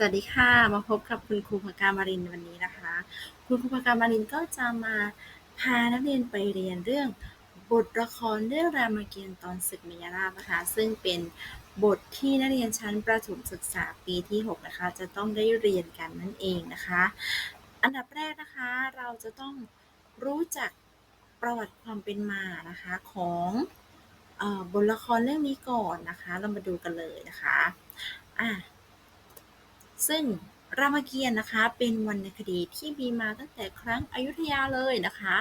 สวัสดีค่ะ มาพบกับคุณครูพกามารินวันนี้นะคะ คุณครูพกามารินก็จะมาพานักเรียนไปเรียนเรื่องบทละครเรื่องรามเกียรติ์ตอนศึกมยราบนะคะ ซึ่งเป็นบทที่นักเรียนชั้นประถมศึกษาปีที่6นะคะจะต้องได้เรียนกันนั่นเองนะคะ อันดับแรกนะคะเราจะต้องรู้จักประวัติความเป็นมานะคะของอบทละครเรื่องนี้ก่อนนะคะ เรามาดูกันเลยนะคะอะ ซึ่งรามเกียรติ์นะคะ เป็นวรรณคดีที่มีมาตั้งแต่ครั้งอยุธยาเลยนะคะ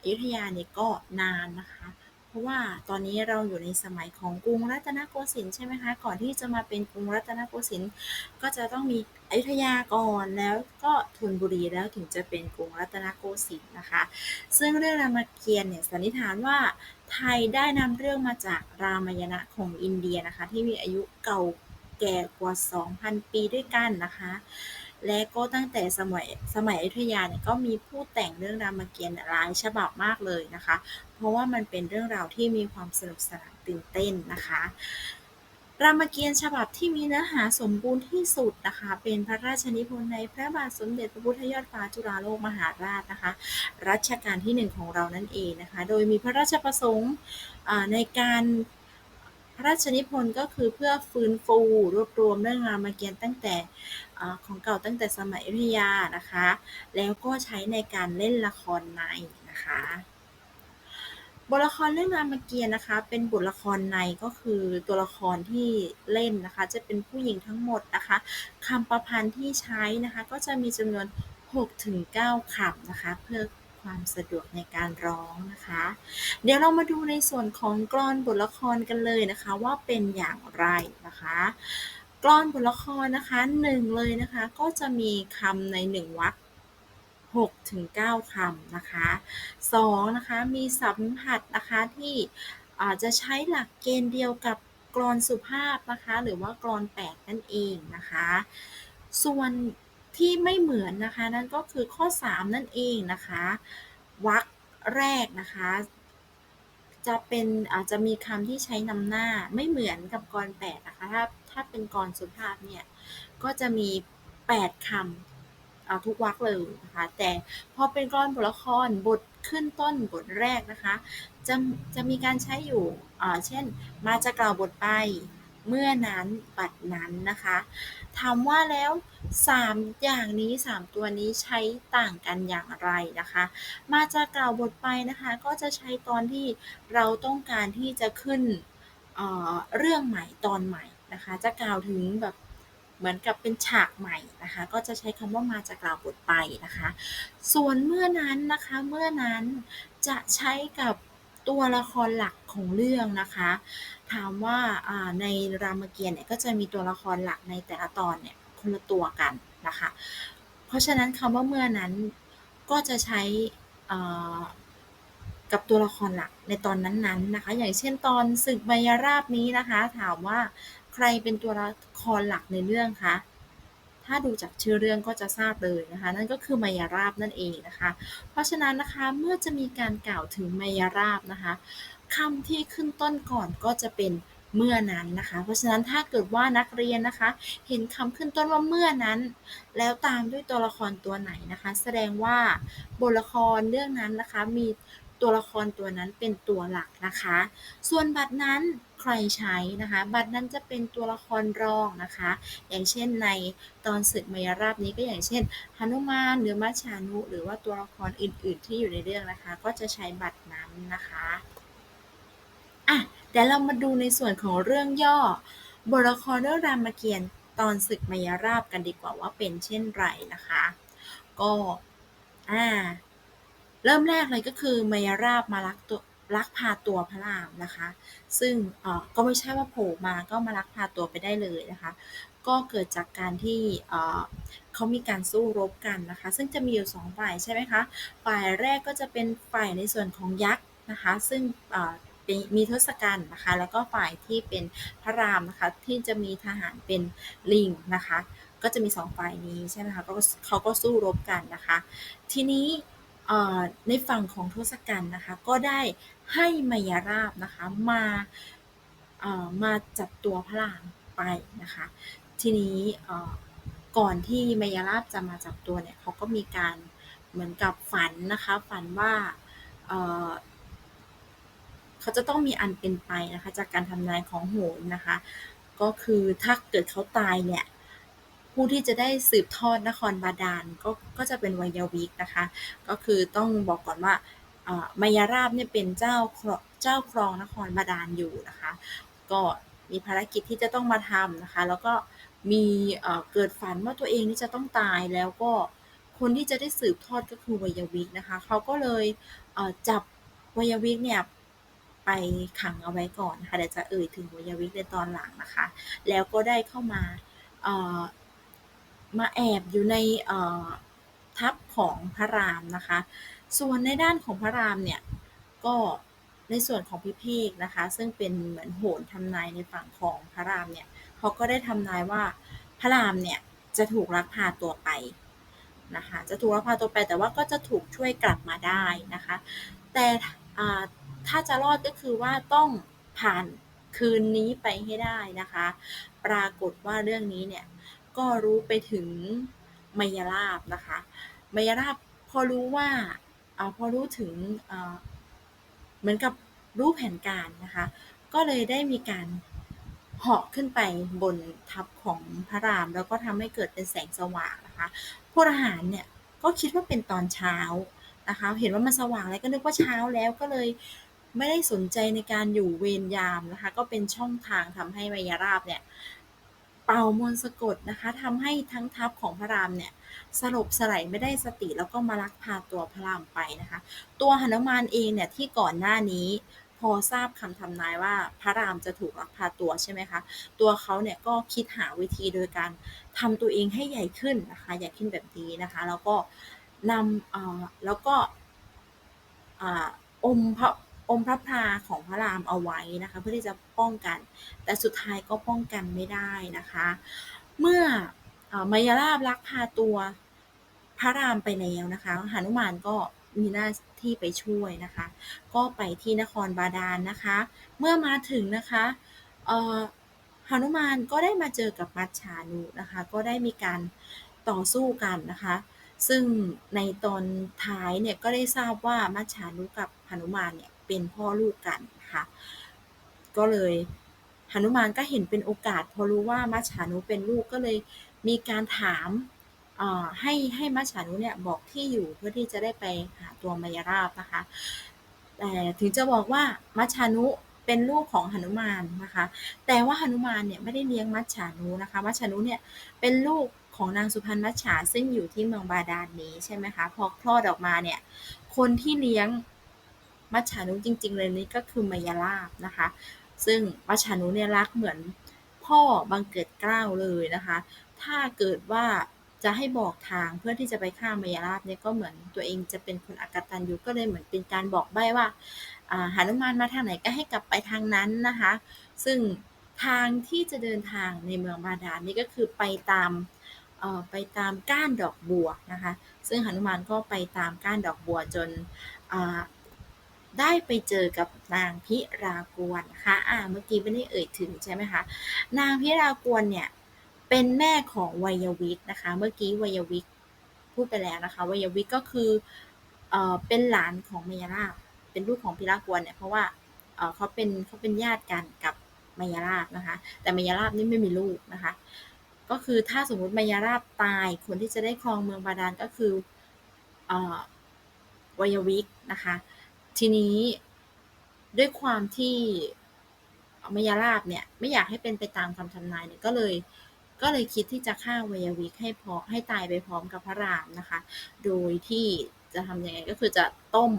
อยุธยาเนี่ยก็นานนะคะ เพราะว่าตอนนี้เราอยู่ในสมัยของกรุงรัตนโกสินทร์ใช่ไหมคะก่อนที่จะมาเป็นกรุงรัตนโกสินทร์ก็จะต้องมีอยุธยาก่อนแล้วก็ธนบุรีแล้วถึงจะเป็นกรุงรัตนโกสินทร์นะคะ ซึ่งเรื่องรามเกียรติ์เนี่ยสันนิษฐานว่าไทยได้นำเรื่องมาจากรามายณะของอินเดียนะคะ ที่มีอายุเก่า แก่กว่า 2,000 ปีด้วยกันนะคะ และก็ตั้งแต่สมัยสมัยอยุธยาเนี่ยก็มีผู้แต่งเรื่องรามเกียรติ์หลายฉบับมากเลยนะคะ เพราะว่ามันเป็นเรื่องราวที่มีความสนุกสนานตื่นเต้นนะคะรามเกียรติ์ฉบับที่มีเนื้อหาสมบูรณ์ที่สุดนะคะ เป็นพระราชนิพนธ์ในพระบาทสมเด็จพระพุทธยอดฟ้าจุฬาโลกมหาราชนะคะ รัชกาลที่หนึ่งของเรานั่นเองนะคะ โดยมีพระราชประสงค์ในการ พระราชนิพนธ์ก็คือเพื่อฟื้นฟูรวบรวมเรื่องรามเกียรติ์ตั้งแต่ของเก่าตั้งแต่สมัยอยุธยานะคะ แล้วก็ใช้ในการเล่นละครในนะคะบทละครเรื่องรามเกียรตินะคะ เป็นบทละครในก็คือตัวละครที่เล่นนะคะ จะเป็นผู้หญิงทั้งหมดนะคะคำประพันธ์ที่ใช้นะคะ ก็จะมีจำนวน 6-9 คำนะคะ เพื่อ ความสะดวกในการร้องนะคะ เดี๋ยวเรามาดูในส่วนของกรอนบทละครกันเลยนะคะว่าเป็นอย่างไรนะคะกรอนบทละครนะคะหนึ่งเลยนะคะก็จะมีคำในหนึ่งวรรค6ถึง9คำนะคะ2นะคะมีสัมผัสนะคะที่อาจจะใช้หลักเกณฑ์เดียวกับกรอนสุภาพนะคะ หรือว่ากรอน8นั่นเองนะคะ ส่วน ที่ไม่เหมือนนะคะ นั่นก็คือข้อ 3 นั่นเองนะคะวรรคแรกนะคะ จะเป็นอาจจะมีคำที่ใช้นำหน้าไม่เหมือนกับกรแปดนะคะถ้าถ้าเป็นกรสุภาพเนี่ย ก็จะมี 8คำเอาทุกวรรคเลยนะคะแต่พอเป็นกรบทละครบทขึ้นต้นบทแรกนะคะ จะจะมีการใช้อยู่เช่นมาจะกล่าวบทไป เมื่อนั้นบัดนั้นนะคะถามว่าแล้ว 3 อย่างนี้ 3 ตัวนี้ใช้ต่างกันอย่างไรนะคะ มาจะกล่าวบทไปนะคะ ก็จะใช้ตอนที่เราต้องการที่จะขึ้นเเรื่องใหม่ตอนใหม่นะคะ จะกล่าวถึงแบบเหมือนกับเป็นฉากใหม่นะคะ ก็จะใช้คำว่ามาจะกล่าวบทไปนะคะ ส่วนเมื่อนั้นนะคะ เมื่อนั้นจะใช้กับตัวละครหลักของเรื่องนะคะ ถามว่าในรามเกียรติ์เนี่ยก็จะมีตัวละครหลักในแต่ละตอนเนี่ยคนละตัวกันนะคะ เพราะฉะนั้นคำว่าเมื่อนั้นก็จะใช้กับตัวละครหลักในตอนนั้นๆนนะคะ อย่างเช่นตอนศึกมายราบนี้นะคะ ถามว่าใครเป็นตัวละครหลักในเรื่องคะถ้าดูจากชื่อเรื่องก็จะทราบเลยนะคะ นั่นก็คือมายาราบนั่นเองนะคะ เพราะฉะนั้นนะคะเมื่อจะมีการกล่าวถึงมายาราบนะคะ คำที่ขึ้นต้นก่อนก็จะเป็นเมื่อนั้นนะคะ เพราะฉะนั้นถ้าเกิดว่านักเรียนนะคะ เห็นคำขึ้นต้นว่าเมื่อนั้น แล้วตามด้วยตัวละครตัวไหนนะคะ แสดงว่าบทละครเรื่องนั้นนะคะ มีตัวละครตัวนั้นเป็นตัวหลักนะคะ ส่วนบัตรนั้นใครใช้นะคะ บัตรนั้นจะเป็นตัวละครรองนะคะ อย่างเช่นในตอนศึกมายราบนี้ก็อย่างเช่นหนุมานหรือมัชชานุ หรือว่าตัวละครอื่น ๆ ที่อยู่ในเรื่องนะคะ ก็จะใช้บัตรนั้นนะคะ อะเดี๋ยวเรามาดูในส่วนของเรื่องย่อบทละครเรื่องรามเกียรติ์ตอนศึกมายราบกันดีกว่าว่าเป็นเช่นไรนะคะ ก็อ่าเริ่มแรกเลยก็คือมายราบมาลักตัวลักพาตัวพระรามนะคะ ซึ่งก็ไม่ใช่ว่าโผล่มาก็มาลักพาตัวไปได้เลยนะคะ ก็เกิดจากการที่เขามีการสู้รบกันนะคะ ซึ่งจะมีอยู่สองฝ่ายใช่ไหมคะ ฝ่ายแรกก็จะเป็นฝ่ายในส่วนของยักษ์นะคะ ซึ่ง มีทศกัณฐ์นะคะ แล้วก็ฝ่ายที่เป็นพระรามนะคะ ที่จะมีทหารเป็นลิงนะคะ ก็จะมีสองฝ่ายนี้ใช่ไหมคะก็เขาก็สู้รบกันนะคะ ทีนี้ในฝั่งของทศกัณฐ์นะคะ ก็ได้ให้มายาราบนะคะมามาจับตัวพระรามไปนะคะ ทีนี้ก่อนที่มายาลาบจะมาจับตัวเนี่ยเขาก็มีการเหมือนกับฝันนะคะ ฝันว่า เขาจะต้องมีอันเป็นไปนะคะ จากการทำนายของโหรนะคะ ก็คือถ้าเกิดเขาตายเนี่ยผู้ที่จะได้สืบทอดนครบาดาลก็ก็จะเป็นวัยวิกนะคะ ก็คือต้องบอกก่อนว่ามายาราบเนี่ยเป็นเจ้าเจ้าครองนครบาดาลอยู่นะคะ ก็มีภารกิจที่จะต้องมาทำนะคะ แล้วก็มีเกิดฝันว่าตัวเองนี่จะต้องตายแล้วก็คนที่จะได้สืบทอดก็คือวัยวิกนะคะ เขาก็เลยจับวัยวิกเนี่ย ไปขังเอาไว้ก่อนนะคะเดี๋ยวจะเอ่ยถึงวัยวิกในตอนหลังนะคะ แล้วก็ได้เข้ามาเออมาแอบอยู่ในเออทัพของพระรามนะคะ ส่วนในด้านของพระรามเนี่ยก็ในส่วนของพิเภกนะคะ ซึ่งเป็นเหมือนโหรทำนายในฝั่งของพระรามเนี่ยเขาก็ได้ทำนายว่าพระรามเนี่ยจะถูกลักพาตัวไปนะคะ จะถูกลักพาตัวไปแต่ว่าก็จะถูกช่วยกลับมาได้นะคะ แต่ ถ้าจะรอดก็คือว่าต้องผ่านคืนนี้ไปให้ได้นะคะ ปรากฏว่าเรื่องนี้เนี่ยก็รู้ไปถึงมายาลาบนะคะมายาลาบพอรู้ว่าเอ่อพอรู้ถึงเหมือนกับรู้แผนการนะคะ ก็เลยได้มีการเหาะขึ้นไปบนทัพของพระราม แล้วก็ทำให้เกิดเป็นแสงสว่างนะคะพลทหารเนี่ยก็คิดว่าเป็นตอนเช้านะคะ เห็นว่ามันสว่างแล้วก็นึกว่าเช้าแล้วก็เลย ไม่ได้สนใจในการอยู่เวรยามนะคะ ก็เป็นช่องทางทำให้มายราบเนี่ยเป่ามนสะกดนะคะทำให้ทั้งทัพของพระรามเนี่ยสลบสลายไม่ได้สติแล้วก็มาลักพาตัวพระรามไปนะคะ ตัวหนุมานเองเนี่ยที่ก่อนหน้านี้พอทราบคำทำนายว่าพระรามจะถูกลักพาตัวใช่ไหมคะ ตัวเขาเนี่ยก็คิดหาวิธีโดยการทำตัวเองให้ใหญ่ขึ้นนะคะ ใหญ่ขึ้นแบบนี้นะคะ แล้วก็นำแล้วก็อมพระ อมพระพราของพระรามเอาไว้นะคะเพื่อที่จะป้องกัน แต่สุดท้ายก็ป้องกันไม่ได้นะคะ เมื่ออมายาลาบลักพาตัวพระรามไปแล้วนะคะหนุมานก็มีหน้าที่ไปช่วยนะคะ ก็ไปที่นครบาดาลนะคะ เมื่อมาถึงนะคะหนุมานก็ได้มาเจอกับมัจฉานุนะคะ ก็ได้มีการต่อสู้กันนะคะ ซึ่งในตอนท้ายเนี่ยก็ได้ทราบว่ามัจฉานุกับหนุมานเนี่ย เป็นพ่อลูกกันนะคะก็เลยหนุมานก็เห็นเป็นโอกาส พอรู้ว่ามัจฉานุเป็นลูกก็เลยมีการถามให้ให้มัจฉานุเนี่ยบอกที่อยู่เพื่อที่จะได้ไปหาตัวมายาราบนะคะแต่ถึงจะบอกว่ามัจฉานุเป็นลูกของหนุมานนะคะ แต่ว่าหนุมานเนี่ยไม่ได้เลี้ยงมัจฉานุนะคะมัจฉานุเนี่ยเป็นลูกของนางสุพรรณมัจฉาซึ่งอยู่ที่เมืองบาดาลนี้ใช่ไหมคะพอคลอดออกมาเนี่ยคนที่เลี้ยง มัจฉานุจริง ๆ เลยนี่ก็คือมายาลาบนะคะ ซึ่งมัจฉานุเนี่ยรักเหมือนพ่อบังเกิดเกล้าเลยนะคะ ถ้าเกิดว่าจะให้บอกทางเพื่อที่จะไปฆ่ามายาลาบเนี่ยก็เหมือนตัวเองจะเป็นคนอกตัญญูก็เลยเหมือนเป็นการบอกใบ้ว่าอ่านุมานมาทางไหนก็ให้กลับไปทางนั้นนะคะ ซึ่งทางที่จะเดินทางในเมืองบาดาลนี่ก็คือไปตามไปตามก้านดอกบัวนะคะ ซึ่งหนุมานก็ไปตามก้านดอกบัวจน ได้ไปเจอกับนางพิรากวนนะคะอ่าเมื่อกี้ไม่ได้เอ่ยถึงใช่ไหมคะ นางพิรากวนเนี่ยเป็นแม่ของวัยวิกนะคะ เมื่อกี้วัยวิกพูดไปแล้วนะคะวัยวิกก็คือเอ่อเป็นหลานของมายาลาเป็นลูกของพิรากวนเนี่ยเพราะว่าเอ่อเขาเป็นเขาเป็นญาติกันกับมายาลาบนะคะ แต่มายาลาบนี่ไม่มีลูกนะคะ ก็คือถ้าสมมุติมายาลาบตาย คนที่จะได้ครองเมืองบาดาลก็คือเอ่อวัยวิกนะคะ ทีนี้ด้วยความที่มายาลาบเนี่ย ไม่อยากให้เป็นไปตามคำทำนายเนี่ยก็เลย ก็เลยคิดที่จะฆ่าวัยวิกให้พอให้ตายไปพร้อมกับพระรามนะคะ โดยที่จะทำยังไงก็คือจะต้ม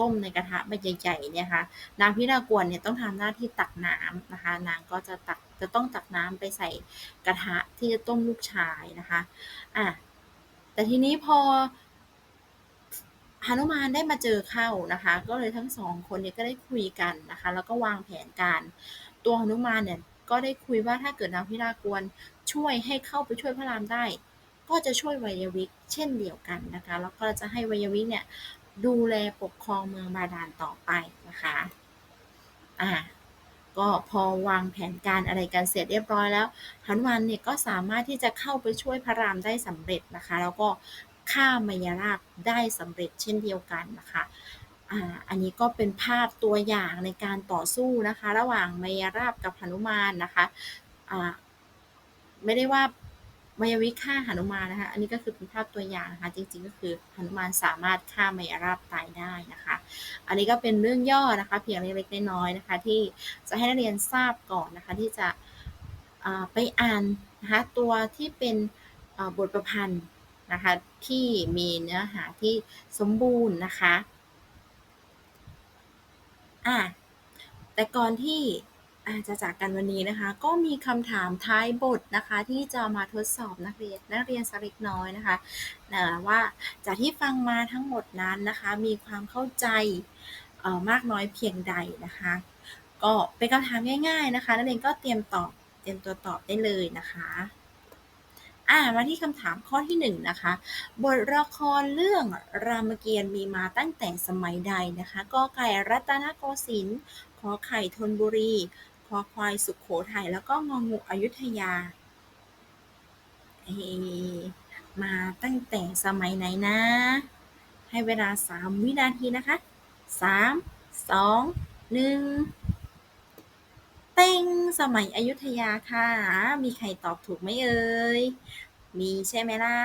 ต้มในกระทะใบใหญ่ๆเนี่ยค่ะนางพิรากวนเนี่ยต้องทำหน้าที่ตักน้ำนะคะ นางก็จะตักจะต้องตักน้ำไปใส่กระทะที่จะต้มลูกชายนะคะอะแต่ทีนี้พอ หนุมานได้มาเจอเข้านะคะ ก็เลยทั้งสองคนเนี่ยก็ได้คุยกันนะคะ แล้วก็วางแผนการ ตัวหนุมานเนี่ยก็ได้คุยว่าถ้าเกิดนางพิรากวนช่วยให้เข้าไปช่วยพระรามได้ ก็จะช่วยวัยวิกเช่นเดียวกันนะคะ แล้วก็จะให้วัยวิกเนี่ยดูแลปกครองเมืองบาดาลต่อไปนะคะอ่าก็พอวางแผนการอะไรกันเสร็จเรียบร้อยแล้ว หนุมานเนี่ยก็สามารถที่จะเข้าไปช่วยพระรามได้สำเร็จนะคะ แล้วก็ ฆ่ามายาราบได้สำเร็จเช่นเดียวกันนะคะอันนี้ก็เป็นภาพตัวอย่างในการต่อสู้นะคะ ระหว่างมายาราบกับหนุมานนะคะไม่ได้ว่ามายาวิฆ่าหนุมานนะคะ อันนี้ก็คือเป็นภาพตัวอย่างนะคะ จริงๆก็คือหนุมานสามารถฆ่ามายาราบตายได้นะคะ อันนี้ก็เป็นเรื่องย่อนะคะ เพียงเล็กๆน้อยๆนะคะ ที่จะให้นักเรียนทราบก่อนนะคะ ที่จะไปอ่านนะคะตัวที่เป็นบทประพันธ์ นะคะ ที่มีเนื้อหาที่สมบูรณ์นะคะอะแต่ก่อนที่จะจากกันวันนี้นะคะ ก็มีคำถามท้ายบทนะคะ ที่จะมาทดสอบนักเรียนนักเรียนสักเล็กน้อยนะคะว่าจากที่ฟังมาทั้งหมดนั้นนะคะ มีความเข้าใจมากน้อยเพียงใดนะคะ ก็เป็นคำถามง่าย ๆนะคะ นักเรียนก็เตรียมตอบเตรียมตัวตอบได้เลยนะคะ อ่ามาที่คำถามข้อที่1นนะคะ บทละครเรื่องรามเกียรติ์มีมาตั้งแต่สมัยใดนะคะกอไก่รัตนโกสินทร์ขอไข่ธนบุรีขอควายสุขโขทัยแล้วก็งองูอยุธยาเอมาตั้งแต่สมัยไหนนะ ให้เวลา 3 วินาทีนะคะ 3 2 1 เต้งสมัยอยุธยาค่ะ มีใครตอบถูกไหมเอ่ย มีใช่ไหมล่ะ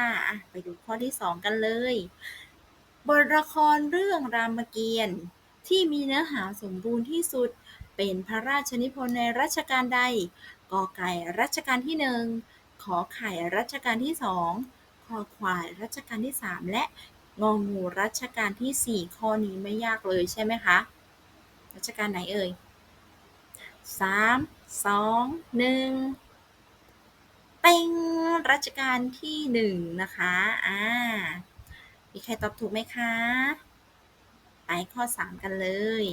ไปดูข้อที่สองกันเลย บทละครเรื่องรามเกียรติ์ที่มีเนื้อหาสมบูรณ์ที่สุด เป็นพระราชนิพนธ์ในรัชกาลใดกอไก่รัชกาลที่หนึ่ง ขอไข่รัชกาลที่สองคอควายรัชกาลที่สามและงองูรัชกาลที่สี่ข้อนี้ไม่ยากเลยใช่ไหมคะ รัชกาลไหนเอ่ย สามสองหนึ่งเต็งรัชกาลที่หนึ่งนะคะอ่ามีใครตอบถูกไหมคะ ไปข้อสามกันเลย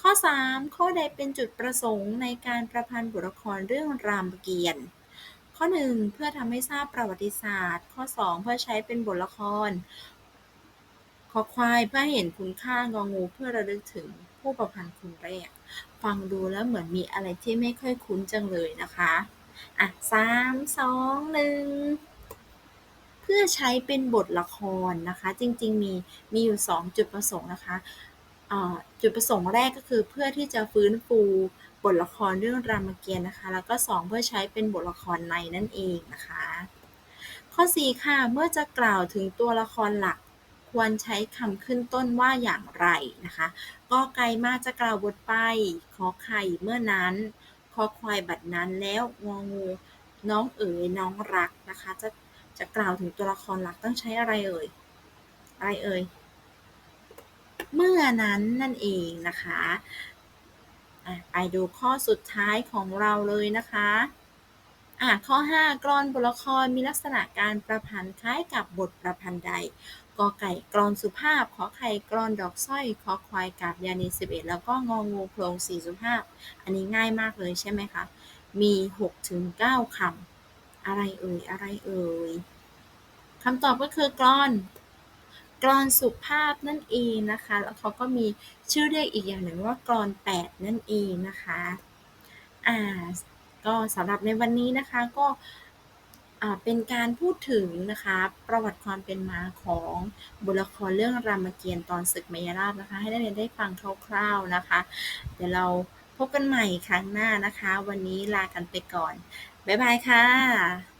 ข้อสามข้อใดเป็นจุดประสงค์ในการประพันธ์บทละครเรื่องรามเกียรติ์ข้อหนึ่งเพื่อทำให้ทราบประวัติศาสตร์ ข้อสองเพื่อใช้เป็นบทละครขอควายเพื่อเห็นคุณค่างองูเพื่อระลึกถึง ผู้ประพันธ์คนแรก ฟังดูแล้วเหมือนมีอะไรที่ไม่ค่อยคุ้นจังเลยนะคะ อะสามสองหนึ่งเพื่อใช้เป็นบทละครนะคะ จริง ๆ มีมีอยู่ 2 จุดประสงค์นะคะจุดประสงค์แรกก็คือเพื่อที่จะฟื้นฟูบทละครเรื่องรามเกียรติ์นะคะ แล้วก็ 2 เพื่อใช้เป็นบทละครในนั่นเองนะคะ ข้อ 4 ค่ะ เมื่อจะกล่าวถึงตัวละครหลัก ควรใช้คำขึ้นต้นว่าอย่างไรนะคะกอไก่มาจะกล่าวบทไป ขอไข่เมื่อนั้น คอควายบัดนั้นแล้วงองู น้องเอ๋ยน้องรักนะคะ จะจะกล่าวถึงตัวละครหลักต้องใช้อะไรเอ่ย อะไรเอ่ย เมื่อนั้นนั่นเองนะคะไปดูข้อสุดท้ายของเราเลยนะคะอะข้อ 5 กรอนบทละครมีลักษณะการประพันธ์คล้ายกับบทประพันธ์ใด กอไก่กรอนสุภาพ ขอไข่กรอนดอกสร้อยขอควายกาบยานีสิบเอ็ดแล้วก็งองูโครงสี่สุภาพ อันนี้ง่ายมากเลยใช่ไหมคะ มี6ถึง9คำอะไรเอ่ยอะไรเอ่ยคำตอบก็คือกรอนกรอนสุภาพนั่นเองนะคะ แล้วเขาก็มีชื่อเรียกอีกอย่างหนึ่งว่ากรอน8นั่นเองนะคะ อ่า ก็สำหรับในวันนี้นะคะก็ เป็นการพูดถึงนะคะประวัติความเป็นมาของบทละครเรื่องรามเกียรติ์ตอนศึกมยราบนะคะ ให้นักเรียนได้ฟังคร่าวๆนะคะ เดี๋ยวเราพบกันใหม่ครั้งหน้านะคะ วันนี้ลากันไปก่อน บ๊ายบายค่ะ